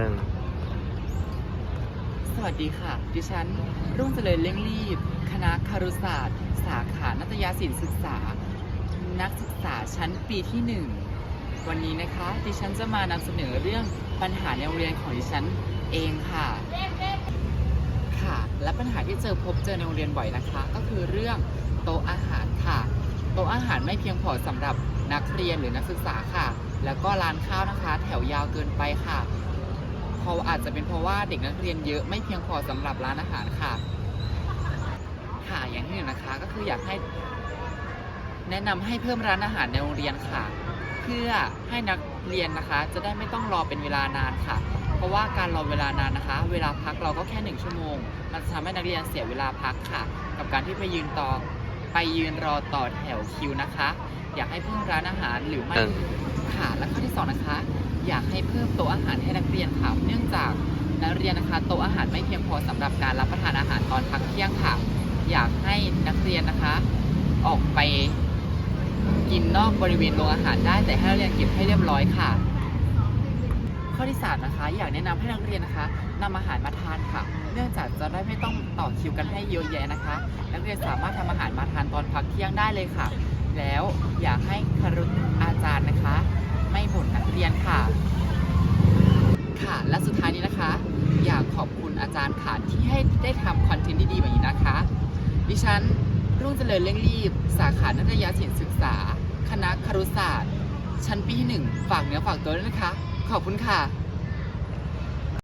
หนึ่ง สวัสดีค่ะ ดิฉัน รุ่งเจริญเร่งรีบ คณะคารุศาสตร์ สาขานัตยศิลป์ศึกษา นักศึกษาชั้นปีที่หนึ่งวันนี้นะคะ ดิฉันจะมานำเสนอเรื่องปัญหาในโรงเรียนของดิฉันเองค่ะ ค่ะ และปัญหาที่เจอพบเจอในโรงเรียนบ่อยนะคะ ก็คือเรื่องโต๊ะอาหารค่ะ โต๊ะอาหารไม่เพียงพอสำหรับนักเรียนหรือนักศึกษาค่ะ แล้วก็ร้านข้าวนะคะ แถวยาวเกินไปค่ะ ราะอาจจะเป็นเพราะว่าเด็กนักเรียนเยอะไม่เพียงพอสำหรับร้านอาหารค่ะ ค่ะอย่างที่หนึ่งนะคะก็คืออยากให้ แนะนำให้เพิ่มร้านอาหารในโรงเรียนค่ะ เพื่อให้นักเรียนนะคะ จะได้ไม่ต้องรอเป็นเวลานานค่ะ เพราะว่าการรอเวลานานนะคะ เวลาพักเราก็แค่หนึ่งชั่วโมง มันจะทำให้นักเรียนเสียเวลาพักค่ะ กับการที่ไปยืนต่อไปยืนรอต่อแถวคิวนะคะ อยากให้เพิ่มร้านอาหารหรือไม่หนึ่งค่ะและข้อที่สองนะคะ อยากให้เพิ่มโต๊ะอาหารให้นักเรียน ยนนะคะโต๊ะอาหารไม่เพียงพอสำหรับการรับประทานอาหารตอนพักเที่ยงค่ะ อยากให้นักเรียนนะคะ ออกไปกินนอกบริเวณโรงอาหารได้แต่ให้นักเรียนเก็บให้เรียบร้อยค่ะ ข้อที่สามนะคะ อยากแนะนำให้นักเรียนนะคะนำอาหารมาทานค่ะ เนื่องจากจะได้ไม่ต้องต่อคิวกันให้เยอะแยะนะคะ นักเรียนสามารถทำอาหารมาทานตอนพักเที่ยงได้เลยค่ะ แล้วอยากให้ครุอาจารย์นะคะ ไม่บ่นนักเรียนค่ะ ค่ะและสุดากขอบคุณอาจารย์ค่ะที่ให้ได้ทำคอนเทนต์ดีๆแบบนี้นะคะ ดิฉันรุ่งเจริญเร่งรีบ สาขานัตยศิลป์ศึกษา คณะครุศาสตร์ ชั้นปีที่หนึ่งฝากเนื้อฝากตัวด้วยนะคะ ขอบคุณค่ะ